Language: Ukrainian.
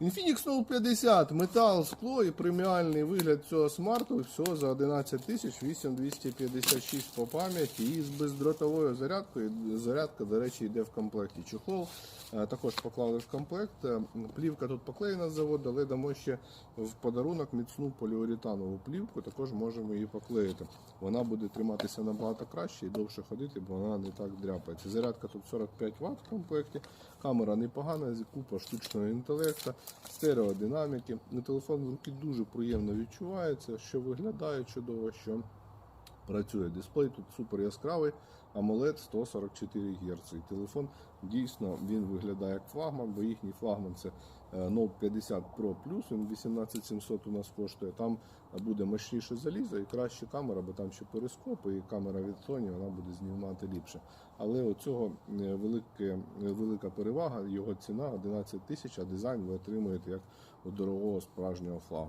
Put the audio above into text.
Infinix Note 50, метал, скло і преміальний вигляд цього смарту всього за 11 тисяч 8256 по пам'яті і з бездротовою зарядкою. Зарядка, до речі, йде в комплекті. Чехол е, також поклали в комплект. Е, Плівка тут поклеєна з заводу, але дамо ще в подарунок міцну поліуретанову плівку, також можемо її поклеїти. Вона буде триматися набагато краще і довше ходити, бо вона не так дряпається. Зарядка тут 45 Вт в комплекті, камера непогана, купа штучного інтелекту, стереодинаміки. На телефон руки дуже приємно відчувається, що виглядає чудово, що працює. Дисплей тут супер яскравий, AMOLED 144 Гц. І телефон дійсно він виглядає як флагман, бо їхній флагман це е, Note 50 Pro Plus, він 18700 у нас коштує. Там буде мощніше залізо і краща камера, бо там ще перископи і камера від Sony, вона буде знімати ліпше. Але у цього е, велике, велика перевага, його ціна 11 тисяч, а дизайн ви отримуєте як у дорогого справжнього флагмана.